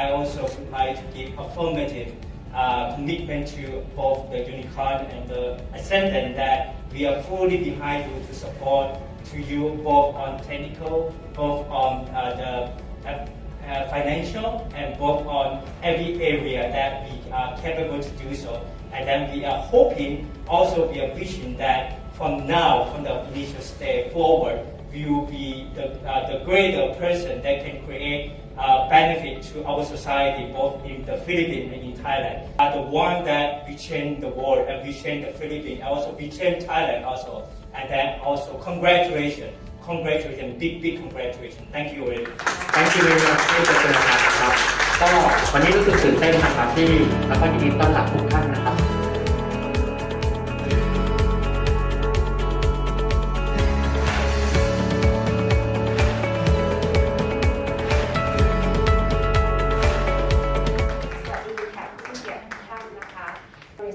I also would like to give affirmative uh, commitment to both the Unicorn and the Ascendant that we are fully behind you to support to you both on technical, both on uh, the uh, uh financial and both on every area that we are capable to do so. And then we are hoping also we are vision that from now, from the initial step forward, we will be the, uh, the greater person that can create uh, benefit to our society, both in the Philippines and in Thailand. Are the one that we change the world and we change the Philippines, also we change Thailand also. And then also congratulations, congratulations, big, big congratulations. Thank you very much. Thank you very muchที่เป็นนะครับก็วันนี้รู้สึกตื่นเต้นนะครับที่แล้วก็ยินดีต้อนรับทุกท่านนะครับ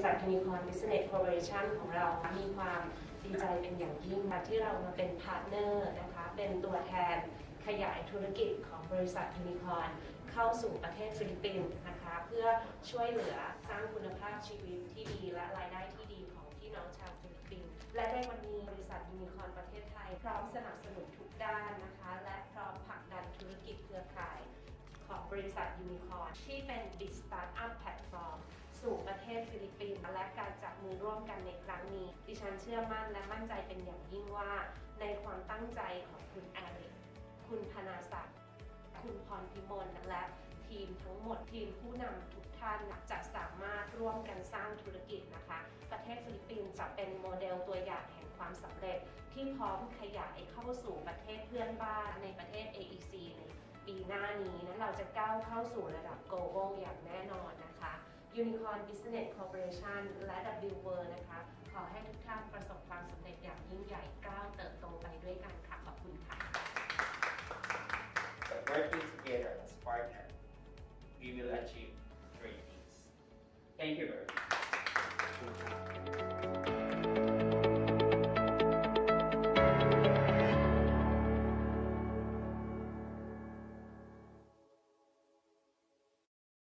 ษัทยูนิคอนบิสเนสคอร์ปอเรชันของเรา มีความดีใจเป็นอย่างยิ่งค่ะที่เรามาเป็นพาร์ทเนอร์นะคะ เป็นตัวแทนขยายธุรกิจของบริษัทยูนิคอนเข้าสู่ประเทศฟิลิปปินส์นะคะ เพื่อช่วยเหลือสร้างคุณภาพชีวิตที่ดีและรายได้ที่ดีของพี่น้องชาวฟิลิปปินส์และในวันนี้บริษัทยูนิคอนประเทศไทย พร้อมสนับสนุนทุกด้านนะคะ และพร้อมผลักดันธุรกิจเครือข่ายของบริษัทยูนิคอร์ที่เป็น Big Startup Platform สู่ประเทศฟิลิปปินส์และการจับมือร่วมกันในครั้งนี้ ดิฉันเชื่อมั่นและมั่นใจเป็นอย่างยิ่งว่า ในความตั้งใจของคุณแอริกคุณพนาศักดิ์คุณพรพิมลและทีมทั้งหมดทีมผู้นำทุกท่านจะสามารถร่วมกันสร้างธุรกิจนะคะ ประเทศฟิลิปปินส์จะเป็นโมเดลตัวอย่างแห่งความสำเร็จ ที่พร้อมขยายเข้าสู่ประเทศเพื่อนบ้านในประเทศ AEC ในปีหน้านี้นะเราจะก้าวเข้าสู่ระดับ global อย่างแน่นอน Unicorn Business Corporation และ W World นะคะ ขอให้ทุกท่านประสบความสำเร็จอย่างยิ่งใหญ่ก้าวเติบโตไปด้วยกันค่ะ ขอบคุณค่ะ By working together as partner, we will achieve great things. Thank you very much.